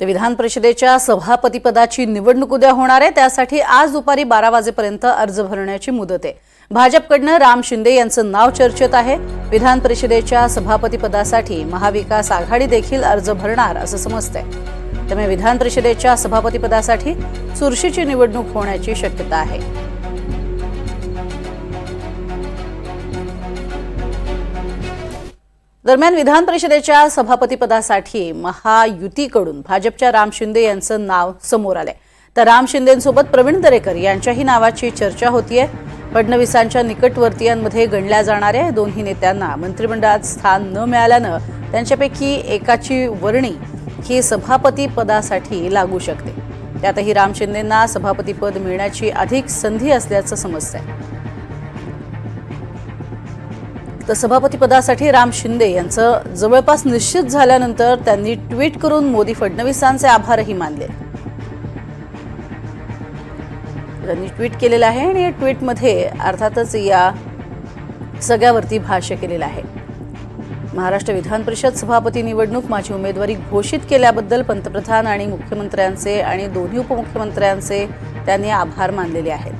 तर विधान परिषदेच्या सभापतीपदाची निवडणूक उद्या होणार आहे त्यासाठी आज दुपारी बारा वाजेपर्यंत अर्ज भरण्याची मुदत आहे. भाजपकडनं राम शिंदे यांचं नाव चर्चेत आहे. विधान परिषदेच्या सभापतीपदासाठी महाविकास आघाडी देखील अर्ज भरणार असं समजतंय. त्यामुळे विधान परिषदेच्या सभापतीपदासाठी चुरशीची निवडणूक होण्याची शक्यता आहे. दरम्यान विधान परिषदेच्या सभापतीपदासाठी महायुतीकडून भाजपच्या राम शिंदे यांचं नाव समोर आलंय. तर राम शिंदेसोबत प्रवीण दरेकर यांच्याही नावाची चर्चा होतीये. फडणवीसांच्या निकटवर्तीयांमध्ये गणल्या जाणाऱ्या दोन्ही नेत्यांना मंत्रिमंडळात स्थान न मिळाल्यानं त्यांच्यापैकी एकाची वर्णी ही सभापती पदासाठी लागू शकते. त्यातही राम शिंदेंना सभापतीपद मिळण्याची अधिक संधी असल्याचं समजतंय. तर सभापतीपदासाठी राम शिंदे यांचं जवळपास निश्चित झाल्यानंतर त्यांनी ट्विट करून मोदी फडणवीसांचे आभारही मानले. त्यांनी ट्विट केलेलं आहे आणि या ट्विटमध्ये अर्थातच या सगळ्यावरती भाष्य केलेलं आहे. महाराष्ट्र विधान परिषद सभापती निवडणूक माझी उमेदवारी घोषित केल्याबद्दल पंतप्रधान आणि मुख्यमंत्र्यांचे आणि दोन्ही उपमुख्यमंत्र्यांचे त्यांनी आभार मानलेले आहेत.